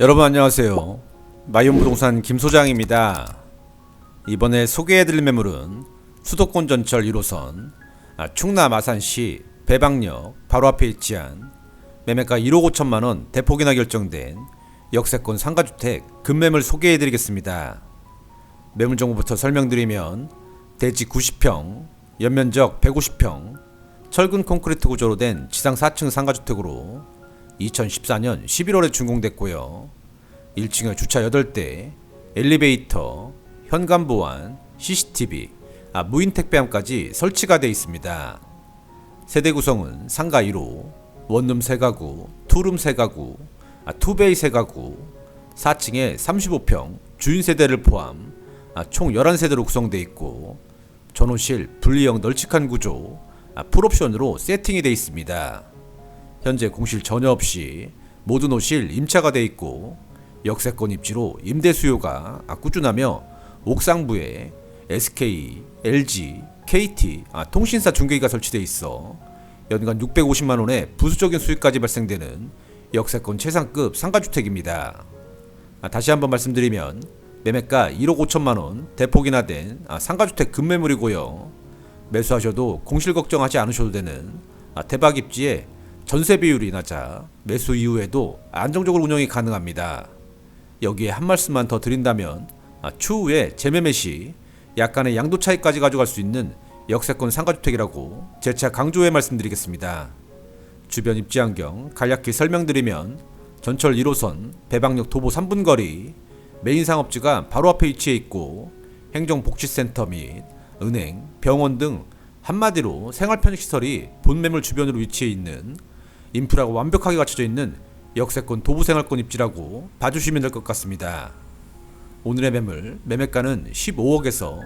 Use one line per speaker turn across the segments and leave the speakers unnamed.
여러분 안녕하세요. 마이온 부동산 김 소장입니다. 이번에 소개해드릴 매물은 수도권 전철 1호선 아, 충남 아산시 배방역 바로 앞에 위치한 매매가 1억 5천만 원 대폭이나 결정된 역세권 상가주택 급매물 소개해드리겠습니다. 매물 정보부터 설명드리면 대지 90평, 연면적 150평, 철근 콘크리트 구조로 된 지상 4층 상가주택으로 2014년 11월에 준공됐고요. 1층에 주차 8대, 엘리베이터, 현관 보안, CCTV, 아, 무인 택배함까지 설치가 되어 있습니다. 세대 구성은 상가 1호, 원룸 3가구, 투룸 3가구, 아, 투베이 3가구, 4층에 35평, 주인 세대를 포함 아, 총 11세대로 구성되어 있고 전호실 분리형 널찍한 구조, 아, 풀옵션으로 세팅이 되어 있습니다. 현재 공실 전혀 없이 모든 호실 임차가 돼 있고 역세권 입지로 임대 수요가 아, 꾸준하며 옥상부에 SK, LG, KT 아, 통신사 중계기가 설치돼 있어 연간 650만 원의 부수적인 수익까지 발생되는 역세권 최상급 상가주택입니다. 아, 다시 한번 말씀드리면 매매가 1억 5천만 원 대폭이나 된 아, 상가주택 급매물이고요. 매수하셔도 공실 걱정하지 않으셔도 되는 아, 대박 입지에 전세 비율이 낮아 매수 이후에도 안정적으로 운영이 가능합니다. 여기에 한 말씀만 더 드린다면 아, 추후에 재매매 시 약간의 양도 차익까지 가져갈 수 있는 역세권 상가주택이라고 재차 강조해 말씀드리겠습니다. 주변 입지 환경 간략히 설명드리면 전철 1호선 배방역 도보 3분 거리 메인 상업지가 바로 앞에 위치해 있고 행정복지센터 및 은행, 병원 등 한마디로 생활 편익시설이 본매물 주변으로 위치해 있는 인프라가 완벽하게 갖춰져 있는 역세권 도부생활권 입지라고 봐주시면 될 것 같습니다. 오늘의 매물 매매가는 15억에서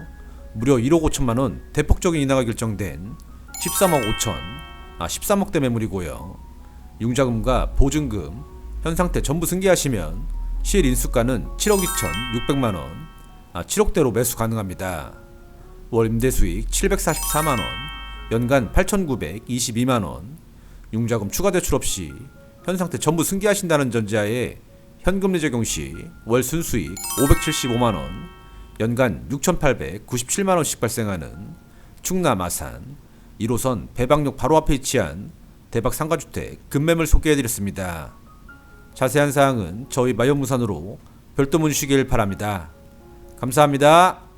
무려 1억 5천만 원 대폭적인 인하가 결정된 13억 5천 아 13억대 매물이고요. 융자금과 보증금 현 상태 전부 승계하시면 실 인수가는 7억 2천 6백만 원, 아 7억대로 매수 가능합니다. 월 임대 수익 744만 원, 연간 8,922만 원, 융자금 추가 대출 없이 현 상태 전부 승계하신다는 전제하에 현금리 적용 시 월 순수익 575만 원, 연간 6,897만 원씩 발생하는 충남 아산 1호선 배방역 바로 앞에 위치한 대박 상가주택 급매물 소개해드렸습니다. 자세한 사항은 저희 마연무산으로 별도 문의주시길 바랍니다. 감사합니다.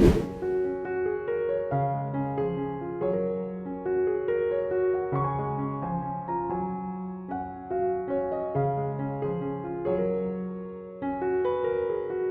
you.